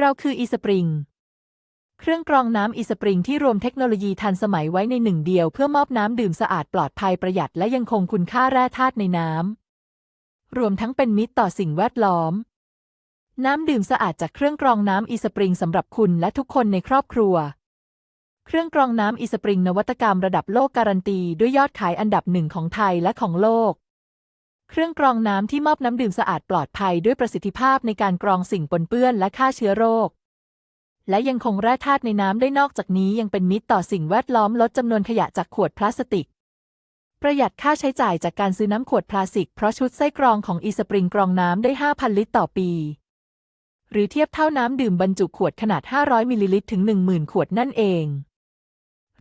เราคืออีสปริง เครื่องกรองน้ำอีสปริงที่รวมเทคโนโลยีทันสมัยไว้ในหนึ่งเดียวเพื่อมอบน้ำดื่มสะอาดปลอดภัยประหยัดและยังคงคุณค่าแร่ธาตุในน้ำ รวมทั้งเป็นมิตรต่อสิ่งแวดล้อม น้ำดื่มสะอาดจากเครื่องกรองน้ำอีสปริงสำหรับคุณและทุกคนในครอบครัว เครื่องกรองน้ำอีสปริงนวัตกรรมระดับโลกการันตี ด้วยยอดขายอันดับหนึ่งของไทยและของโลก เครื่องกรองน้ำที่มอบน้ำดื่มสะอาดปลอดภัยด้วยประสิทธิภาพในการกรองสิ่งปนเปื้อนและฆ่าเชื้อโรค และยังคงแร่ธาตุในน้ำได้นอกจากนี้ยังเป็นมิตรต่อสิ่งแวดล้อมลดจำนวนขยะจากขวดพลาสติก ประหยัดค่าใช้จ่ายจากการซื้อน้ำขวดพลาสติก เพราะชุดไส้กรองของอีสปริงกรองน้ำได้ 5,000 ลิตรต่อปี หรือเทียบเท่าน้ำดื่มบรรจุขวดขนาด 500 มิลลิลิตรถึง 10,000 ขวดนั่นเอง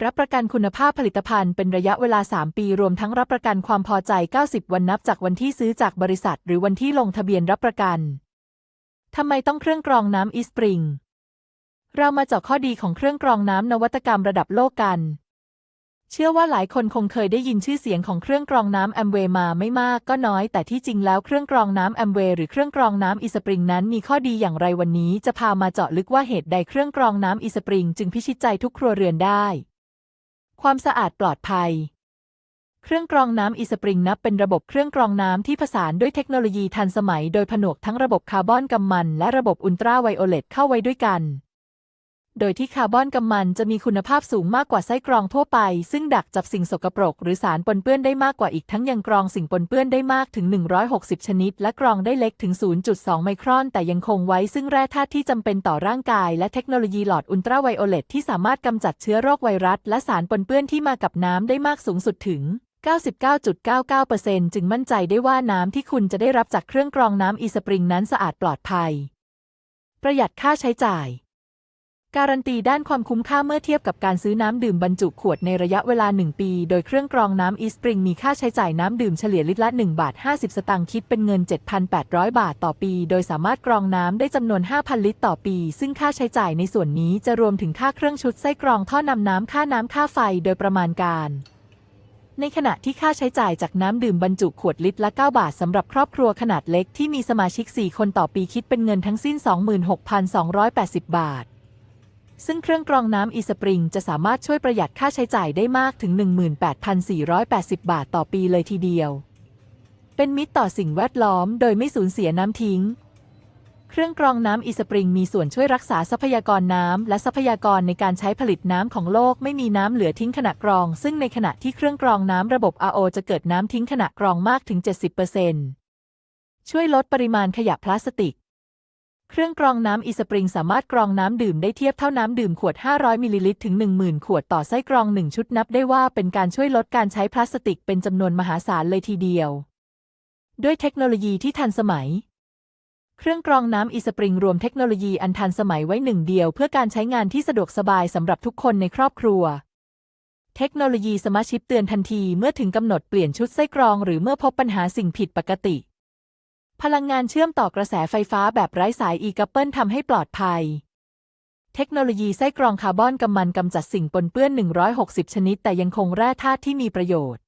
รับประกันคุณภาพผลิตภัณฑ์เป็นระยะเวลา 3 ปี รวมทั้งรับประกันความพอใจ 90 วันนับจากวันที่ซื้อจากบริษัท หรือวันที่ลงทะเบียนรับประกัน ทำไมต้องเครื่องกรองน้ำอีสปริง เรามาเจาะข้อดีของเครื่องกรองน้ำนวัตกรรมระดับโลกกัน เชื่อว่าหลายคนคงเคยได้ยินชื่อเสียงของเครื่องกรองน้ำแอมเวย์มาไม่มากก็น้อย แต่ที่จริงแล้วเครื่องกรองน้ำแอมเวย์หรือเครื่องกรองน้ำอีสปริงนั้นมีข้อดีอย่างไรวันนี้ จะพามาเจาะลึกว่าเหตุใดเครื่องกรองน้ำอีสปริง จึงพิชิตใจทุกครัวเรือนได้ ความสะอาดปลอดภัย เครื่องกรองน้ำอีสปริงนับเป็นระบบเครื่องกรองน้ำที่ผสานด้วยเทคโนโลยีทันสมัย โดยผนวกทั้งระบบคาร์บอนกำมัน และระบบอุลตราไวโอเลตเข้าไว้ด้วยกัน โดยที่คาร์บอนกำมันจะมีคุณภาพสูงมากกว่าไส้กรองทั่วไป ซึ่งดักจับสิ่งสกปรก หรือสารปนเปื้อนได้มากกว่าอีกทั้งยังกรองสิ่งปนเปื้อนได้มากถึง 160 ชนิด และกรองได้เล็กถึง 0.2 ไมครอน แต่ยังคงไว้ซึ่งแร่ธาตุที่จำเป็นต่อร่างกาย และเทคโนโลยีหลอดอุลตราไวโอเลตที่สามารถกำจัดเชื้อโรคไวรัส และสารปนเปื้อนที่มากับน้ำได้มากสูงสุดถึง99.99%จึงมั่นใจได้ว่าน้ำที่คุณจะได้รับจากเครื่องกรองน้ำอีสปริงนั้นสะอาดปลอดภัย ประหยัดค่าใช้จ่าย การันตีด้านความคุ้มค่าเมื่อเทียบกับการซื้อน้ำดื่มบรรจุขวดในระยะเวลา 1 ปี โดยเครื่องกรองน้ำอีสปริงมีค่าใช้จ่ายน้ำดื่มเฉลี่ยลิตรละ 1 บาท 50 สตางค์คิดเป็นเงิน 7,800 บาทต่อปี โดยสามารถกรองน้ำได้จำนวน 5,000 ลิตรต่อปี ซึ่งค่าใช้จ่ายในส่วนนี้จะรวมถึงค่าเครื่องชุดไส้กรองท่อนำน้ำค่าน้ำค่าไฟโดยประมาณการในขณะที่ค่าใช้จ่ายจากน้ำดื่มบรรจุขวดลิตรละ 9 บาทสำหรับครอบครัวขนาดเล็กที่มีสมาชิก 4 คนต่อปีคิดเป็นเงินทั้งสิ้น 26,280 บาท ซึ่งเครื่องกรองน้ำอีสปริงจะสามารถช่วยประหยัดค่าใช้จ่ายได้มากถึง 18,480 บาทต่อปีเลยทีเดียว เป็นมิตรต่อสิ่งแวดล้อมโดยไม่สูญเสียน้ำทิ้ง เครื่องกรองน้ำอีสปริงมีส่วนช่วยรักษาทรัพยากรน้ำและทรัพยากรในการใช้ผลิตน้ำของโลกไม่มีน้ำเหลือทิ้งขณะกรอง ซึ่งในขณะที่เครื่องกรองน้ำระบบ RO จะเกิดน้ำทิ้งขณะกรองมากถึง 70%ช่วยลดปริมาณขยะพลาสติก เครื่องกรองน้ำอีสปริงสามารถกรองน้ำดื่มได้เทียบเท่าน้ำดื่มขวด 500มิลลิลิตรถึง 10,000 ขวดต่อไส้กรอง 1 ชุดนับได้ว่าเป็นการช่วยลดการใช้พลาสติกเป็นจำนวนมหาศาลเลยทีเดียว ด้วยเทคโนโลยีที่ทันสมัย เครื่องกรองน้ำอีสปริงรวมเทคโนโลยีอันทันสมัยไว้หนึ่งเดียว เพื่อการใช้งานที่สะดวกสบายสำหรับทุกคนในครอบครัวเทคโนโลยีสมาร์ทชิปเตือนทันทีเมื่อถึงกำหนดเปลี่ยนชุดไส้กรองหรือเมื่อพบปัญหาสิ่งผิดปกติ พลังงานเชื่อมต่อกระแสไฟฟ้าแบบไร้สายอีกัปเปิลทำให้ปลอดภัย เทคโนโลยีไส้กรองคาร์บอนกำมันกำจัดสิ่งปนเปื้อน 160 ชนิด แต่ยังคงแร่ธาตุที่มีประโยชน์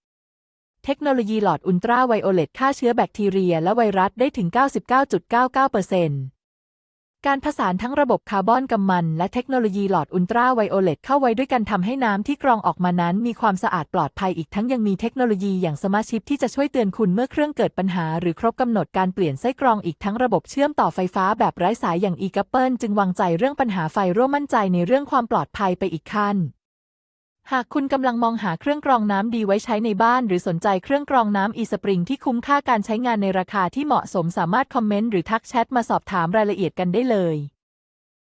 เทคโนโลยีหลอดอุลตราไวโอเลตฆ่าเชื้อแบคทีเรียและไวรัสได้ถึง 99.99% การผสานทั้งระบบคาร์บอนกำมัน และเทคโนโลยีหลอดอุลตราไวโอเลตเข้าไว้ด้วยกันทำให้น้ำที่กรองออกมานั้น มีความสะอาดปลอดภัยอีกทั้งยังมีเทคโนโลยีอย่างสมาร์ชิปที่จะช่วยเตือนคุณเมื่อเครื่องเกิดปัญหา หรือครบกำหนดการเปลี่ยนไส้กรองอีกทั้งระบบเชื่อมต่อไฟฟ้าแบบไร้สายอย่าง e ีกัปเปิลจึงวางใจเรื่องปัญหาไฟร่วมมั่นใจในเรื่องความปลอดภัยไปอีกขั้น หากคุณกำลังมองหาเครื่องกรองน้ำดีไว้ใช้ในบ้าน หรือสนใจเครื่องกรองน้ำอีสปริงที่คุ้มค่าการใช้งานในราคาที่เหมาะสมสามารถคอมเมนต์หรือทักแชทมาสอบถามรายละเอียดกันได้เลย